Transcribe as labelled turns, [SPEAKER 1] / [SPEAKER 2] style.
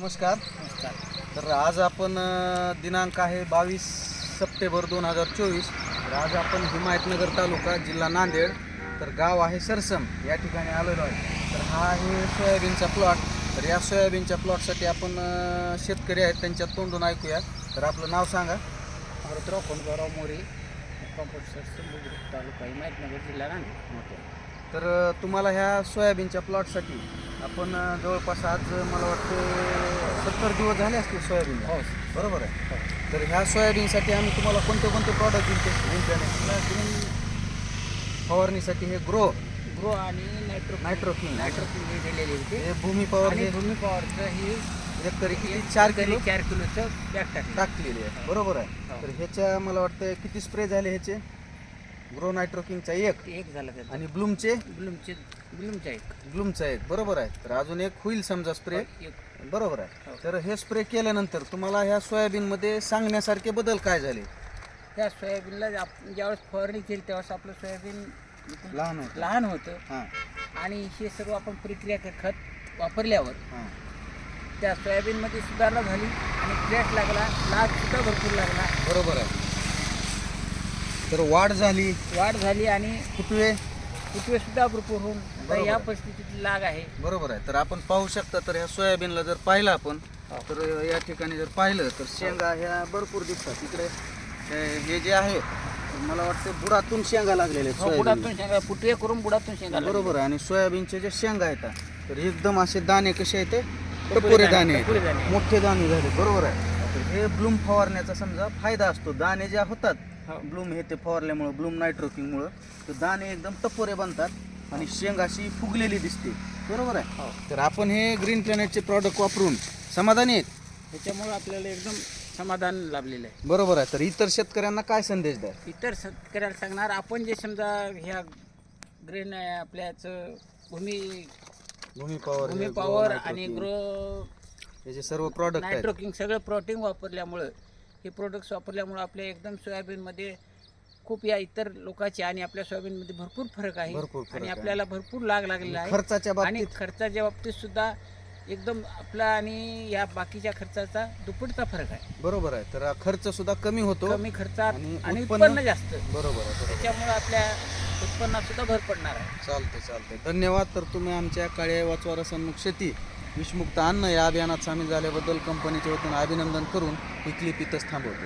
[SPEAKER 1] नमस्कार. तर आज आपण दिनांक आहे बावीस सप्टेंबर दोन हजार चोवीस. तर आज आपण हिमायतनगर तालुका जिल्हा नांदेड तर गाव आहे सरसम या ठिकाणी आलेलो आहे. तर हा आहे सोयाबीनचा प्लॉट. तर या सोयाबीनच्या प्लॉटसाठी आपण शेतकरी आहेत त्यांच्या तोंडून ऐकूया तर आपलं नाव सांगा.
[SPEAKER 2] मारुतराव कोणगावराव मोरे कॉम्प्युटर तालुका हिमायतनगर जिल्हा नांदेड
[SPEAKER 1] तर तुम्हाला ह्या सोयाबीनच्या प्लॉटसाठी आपण जवळपास आज मला वाटतं सत्तर दिवस झाले असतील सोयाबीन.
[SPEAKER 2] हो
[SPEAKER 1] बरोबर आहे? तर ह्या सोयाबीनसाठी आम्ही तुम्हाला कोणते कोणते प्रॉडक्ट दिले फवारणीसाठी हे ग्रो.
[SPEAKER 2] ग्रो आणि नायट्रो
[SPEAKER 1] नायट्रोकिंग
[SPEAKER 2] नायट्रोकिन हे दिलेले होते.
[SPEAKER 1] हे भूमी पॉवर
[SPEAKER 2] आणि
[SPEAKER 1] हे
[SPEAKER 2] भूमी पॉवरचं ही
[SPEAKER 1] एक तरी किती? चार किलो?
[SPEAKER 2] चार किलोचं बॅग टाकलं
[SPEAKER 1] टाकलेली आहे. बरोबर आहे?
[SPEAKER 2] हो.
[SPEAKER 1] तर ह्याच्या मला वाटतं किती स्प्रे झाले ह्याचे? ग्रो नायट्रोकिंगचा एक
[SPEAKER 2] एक झालं त्याचं.
[SPEAKER 1] आणि ब्लूमचे
[SPEAKER 2] ब्लूमचे ब्लूमचा एक.
[SPEAKER 1] ब्लूमचा एक. बरोबर आहे. तर अजून एक होईल समजा स्प्रे
[SPEAKER 2] एक.
[SPEAKER 1] बरोबर आहे.
[SPEAKER 2] हो.
[SPEAKER 1] तर हे स्प्रे केल्यानंतर तुम्हाला ह्या सोयाबीनमध्ये सांगण्यासारखे बदल काय झाले?
[SPEAKER 2] त्या सोयाबीनला आपण ज्यावेळेस फवारणी केली त्यावेळेस आपलं सोयाबीन
[SPEAKER 1] लहान होतं.
[SPEAKER 2] लहान होतं.
[SPEAKER 1] हां.
[SPEAKER 2] आणि हे सर्व आपण प्रक्रिया क- खत वापरल्यावर
[SPEAKER 1] हां.
[SPEAKER 2] त्या सोयाबीनमध्ये सुधारणा झाली आणि फ्लॅट लागला लाग सुद्धा भरपूर लागला.
[SPEAKER 1] बरोबर आहे. तर वाढ झाली
[SPEAKER 2] वाढ झाली आणि
[SPEAKER 1] फुटवे
[SPEAKER 2] फुटवे सुद्धा भरपूर होऊन आता
[SPEAKER 1] बरोबर
[SPEAKER 2] या
[SPEAKER 1] आहे.
[SPEAKER 2] परिस्थितीत लाग आहे
[SPEAKER 1] बरोबर आहे तर आपण पाहू शकता तर ह्या सोयाबीनला जर पाहिलं आपण
[SPEAKER 2] हो.
[SPEAKER 1] तर या ठिकाणी जर पाहिलं तर शेंगा ह्या भरपूर दिसतात इकडे हे- हे जे आहे मला वाटतं बुडातून शेंगा लागलेल्या आहेत
[SPEAKER 2] हो,
[SPEAKER 1] सोयाबीनला.
[SPEAKER 2] बुडातून शेंगा फुटवे करून बुडातून शेंगा लागल्या.
[SPEAKER 1] बरोबर आहे आणि सोयाबीनचे जे शेंगा आहेत तर एकदम असे दाणे कसे आहेत ते?
[SPEAKER 2] टपोरे दाणे,
[SPEAKER 1] दाणे आहेत.
[SPEAKER 2] टपोरे दाणे.
[SPEAKER 1] मोठे दाणे झाले बरोबर आहे तर हे ब्लूम फवारण्याचा समजा फायदा असतो दाणे जे होतात. ब्लूम हे ते फवारल्यामुळं ब्लूम नायट्रोकिंगमुळं तर दाणे एकदम टपोरे बनतात आणि शेंग अशी फुगलेली दिसते. बरोबर आहे?
[SPEAKER 2] हो.
[SPEAKER 1] तर आपण हे ग्रीन प्लॅनेटचे प्रॉडक्ट वापरून समाधानी आहेत?
[SPEAKER 2] त्याच्यामुळे आपल्याला एकदम समाधान लाभलेलं आहे.
[SPEAKER 1] बरोबर आहे. तर इतर शेतकऱ्यांना काय संदेश द्या
[SPEAKER 2] इतर शेतकऱ्याला सांगणार आपण जे समजा ह्या ग्रेन आपल्याचं भूमी
[SPEAKER 1] भूमी पॉवर
[SPEAKER 2] भूमी पॉवर आणि ग्रो
[SPEAKER 1] याचे सर्व प्रॉडक्ट
[SPEAKER 2] नायट्रोकिंग सगळं प्रोटीन वापरल्यामुळं हे प्रोडक्ट्स वापरल्यामुळं आपल्या एकदम सोयाबीनमध्ये खूप या इतर लोकांचे आणि आपल्या सोयाबीनमध्ये भरपूर फरक आहे.
[SPEAKER 1] भरपूर फरक
[SPEAKER 2] आणि
[SPEAKER 1] आहे.
[SPEAKER 2] आपल्याला भरपूर लाग लागलेला आहे.
[SPEAKER 1] खर्चाच्या
[SPEAKER 2] आणि
[SPEAKER 1] बाबतीत
[SPEAKER 2] खर्चाच्या बाबतीत सुद्धा एकदम आपला आणि या बाकीच्या खर्चाचा दुप्पटचा फरक आहे.
[SPEAKER 1] बरोबर आहे. तर खर्च सुद्धा कमी होतो
[SPEAKER 2] कमी खर्चात
[SPEAKER 1] आणि
[SPEAKER 2] आणि
[SPEAKER 1] उत्पन्न-
[SPEAKER 2] उत्पन्न जास्त.
[SPEAKER 1] बरोबर आहे बरोबर
[SPEAKER 2] त्याच्यामुळे आपल्या उत्पन्नात सुद्धा भर पडणार आहे.
[SPEAKER 1] चालते चालते धन्यवाद. तर तुम्ही आमच्या काळ्या वाचवा सन्मुख शेती विषमुक्त अन्न या अभियानात सामील झाल्याबद्दल कंपनीच्या वतीनं अभिनंदन करून ही क्लिप इथंच थांबवतो.